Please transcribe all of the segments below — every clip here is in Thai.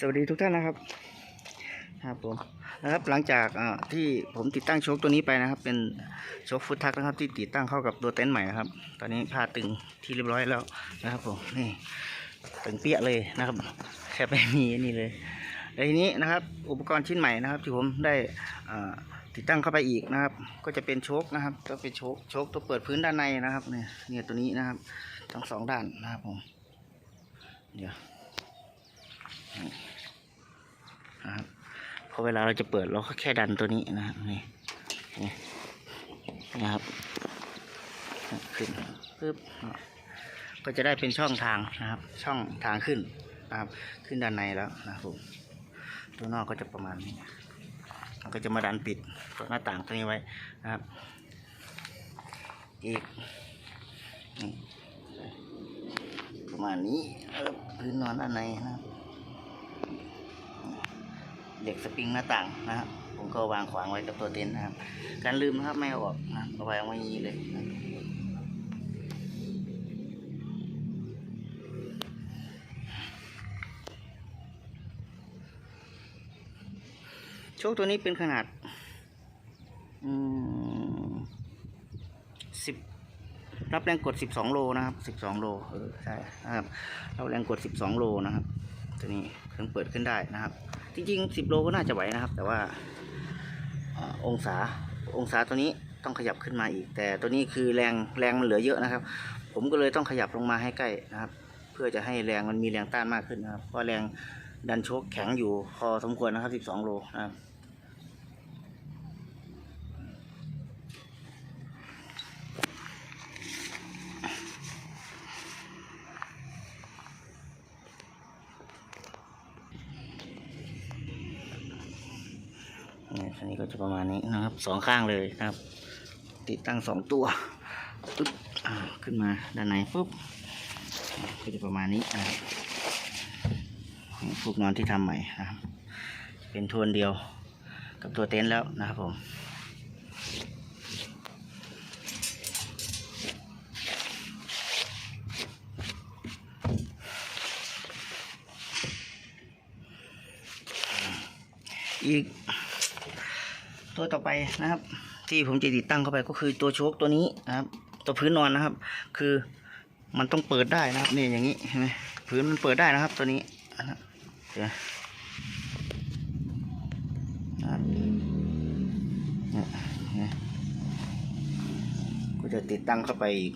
สวัสดีทุกท่านนะครับครับผมนะครับหลังจากที่ผมติดตั้งโชคตัวนี้ไปนะครับ เป็นโชคฟุตทักนะครับ ที่ติดตั้งเข้ากับตัวเต็นท์ใหม่นะครับ ตอนนี้ผ้าตึงที่เรียบร้อยแล้วนะครับผมนี่ตึงเปี้ยเลยนะครับแค่ไม่มีนี่เลยแล้วทีนี้นะครับ อุปกรณ์ชิ้นใหม่นะครับ ที่ผมได้ติดตั้งเข้าไปอีกนะครับ ก็จะเป็นโชคนะครับ ก็เป็นโชคโชคตัวเปิดพื้นด้านในนะครับเนี่ยเนี่ยตัวนี้นะครับทั้งสองด้านนะครับผมเดี๋ยว อเวลาเราจะเปิดเราก็แค่ดันตัวนี้นะครับนี่นะครับขึ้นปึ๊บก็จะได้เป็นช่องทางนะครับ ช่องทางขึ้นนะครับ ขึ้นด้านในแล้วนะครับผมตัวนอกก็จะประมาณนี้เราก็จะมาดันปิดตัวหน้าต่างตัวนี้ไว้นะครับ อีกประมาณนี้พื้นนอนด้านในนะครับ เหล็กสปริงหน้าต่างนะครับผมก็วางขวางไว้กับตัวเต็นท์นะครับ การลืมนะครับไม่ออกนะเอาไว้ไว้อย่นี้เลยนะโชคตัวนี้เป็นขนาดสิบรับแรงกดสิบสองโลนะครับสิบสองโล เออ ใช่ครับ รับแรงกดสิบสองโลนะครับ ตัวนี้เครื่องเปิดขึ้นได้นะครับ จริงๆ 10 โลก็น่าจะไหวนะครับ แต่ว่าอองศาองศาตัวนี้ต้องขยับขึ้นมาอีก แต่ตัวนี้คือแรงแรงมันเหลือเยอะนะครับ ผมก็เลยต้องขยับลงมาให้ใกล้นะครับ เพื่อจะให้แรงมันมีแรงต้านมากขึ้นนะครับเพราะแรงดันโชกแข็งอยู่พอสมควรนะครับ 12 โลนะครับ นี่อันนี้ก็จะประมาณนี้นะครับสองข้างเลยนะครับ ติดตั้งสองตัวปึ๊บขึ้นมาด้านในปุ๊บก็จะประมาณนี้นะครับพวกนอนที่ทำใหม่นะครับ เป็นโทนเดียวกับตัวเต็นท์แล้วนะครับผมอีก ตัวต่อไปนะครับ ที่ผมจะติดตั้งเข้าไปก็คือตัวโชคตัวนี้นะครับ ตัวพื้นนอนนะครับ คือมันต้องเปิดได้นะครับนี่อย่างนี้เห็นไหมพื้นมันเปิดได้นะครับ ตัวนี้นะครับเดี๋ยวนะก็จะติดตั้งเข้าไปอีก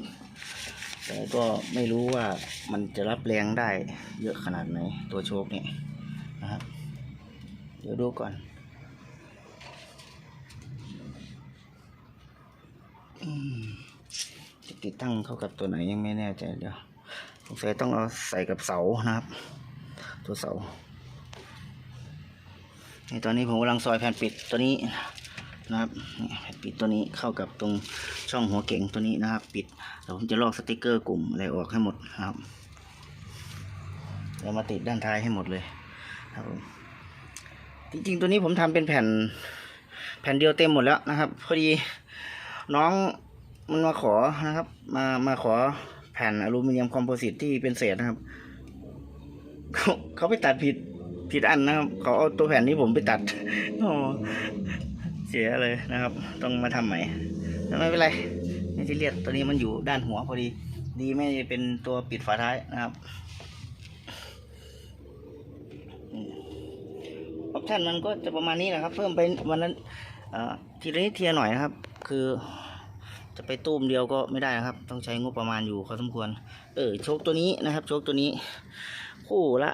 แต่ก็ไม่รู้ว่ามันจะรับแรงได้เยอะขนาดไหนตัวโชคเนี่ยนะครับ เดี๋ยวดูก่อน จะติดตั้งเข้ากับตัวไหนยังไม่แน่ใจเดี๋ยวสงสัยต้องเอาใส่กับเสานะครับ ตัวเสาในตอนนี้ผมกำลังซอยแผ่นปิดตัวนี้นะครับแผ่นปิดตัวนี้เข้ากับตรงช่องหัวเก่งตัวนี้นะครับ ปิดเดี๋ยวผมจะลอกสติกเกอร์กลุ่มอะไรออกให้หมดนะครับแล้วมาติดด้านท้ายให้หมดเลยครับผมจริงๆตัวนี้ผมทำเป็นแผ่นแผ่นเดียวเต็มหมดแล้วนะครับ พอดี น้องมันมาขอนะครับ มามาขอแผ่นอลูมิเนียมคอมโพสิตที่เป็นเศษนะครับ เขาเขาไปตัดผิดผิดอันนะครับ เขาเอาตัวแผ่นนี้ผมไปตัดโอ้เสียเลยนะครับ ต้องมาทำใหม่แต่ไม่เป็นไรไม่ซีเรียสตัวนี้มันอยู่ด้านหัวพอดี ดีไม่เป็นตัวปิดฝาท้ายนะครับออปชันมันก็จะประมาณนี้แหละครับ เพิ่มไปวันนั้นอ่อทีละนิดทีละหน่อยนะครับ คือ จะไปตู้มเดียวก็ไม่ได้นะครับ ต้องใช้งบประมาณอยู่พอสมควร เออโชคตัวนี้นะครับโชคตัวนี้ คู่ละ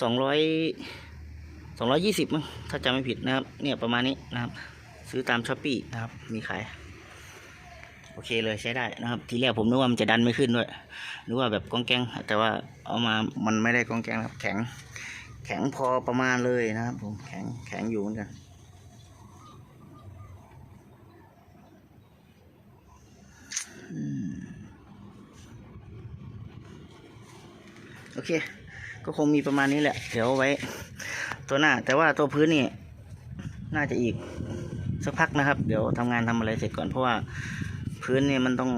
สองร้อยสองร้อยยี่สิบมั้งถ้าจำไม่ผิดนะครับ เนี่ยประมาณนี้นะครับ ซื้อตามช้อปปี้นะครับ มีขายโอเคเลยใช้ได้นะครับ ทีแรกผมนึกว่ามันจะดันไม่ขึ้นด้วยนึกว่าแบบก้องแกงแต่ว่าเอามามันไม่ได้ก้องแกงนะครับ แข็ง แข็งพอประมาณเลยนะครับ ผมแข็งแข็งอยู่เหมือนกัน โอเค ก็คงมีประมาณนี้แหละ เดี๋ยวไว้ ตัวหน้า แต่ว่าตัวพื้นนี่ น่าจะอีกสักพักนะครับ เดี๋ยวทำงานทำอะไรเสร็จก่อนเพราะว่าพื้นนี่มันต้อง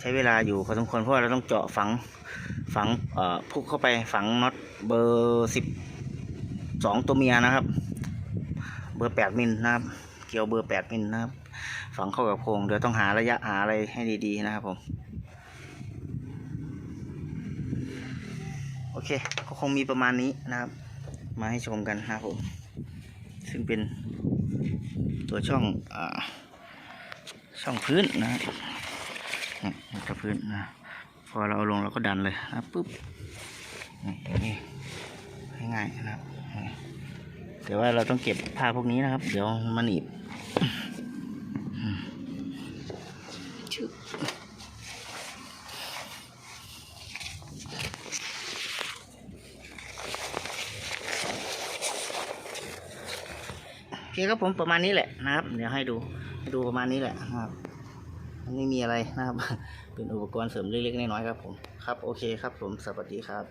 ใช้เวลาอยู่พอสมควรเพราะว่าเราต้องเจาะฝังฝังเอ่อพุกเข้าไปฝังน็อตเบอร์สิบสองตัวเมียนะครับ เบอร์แปดมิลนะครับ เกี่ยวเบอร์แปดมิลนะครับ ฝังเข้ากับโครงเดี๋ยวต้องหาระยะหาอะไรให้ดีๆนะครับผม โอ เคก็คงมีประมาณนี้นะครับ มาให้ชมกันนะครับผมซึ่งเป็นตัวช่องอช่องพื้นนะนี่ถ้าพื้นนะพอเราเอาลงเราก็ดันเลยนะปุ๊บนี่ง่ายๆนะครับแต่ว่าเราต้องเก็บผ้าพวกนี้นะครับ เดี๋ยวมันหนีบอืมชึบโอ เคครับผมประมาณนี้แหละนะครับ เดี๋ยวให้ดูให้ดูประมาณนี้แหละนะครับไม่มีอะไรนะครับ เป็นอุปกรณ์เสริมเล็กๆน้อยๆครับผม ครับ โอเคครับผม สวัสดีครับ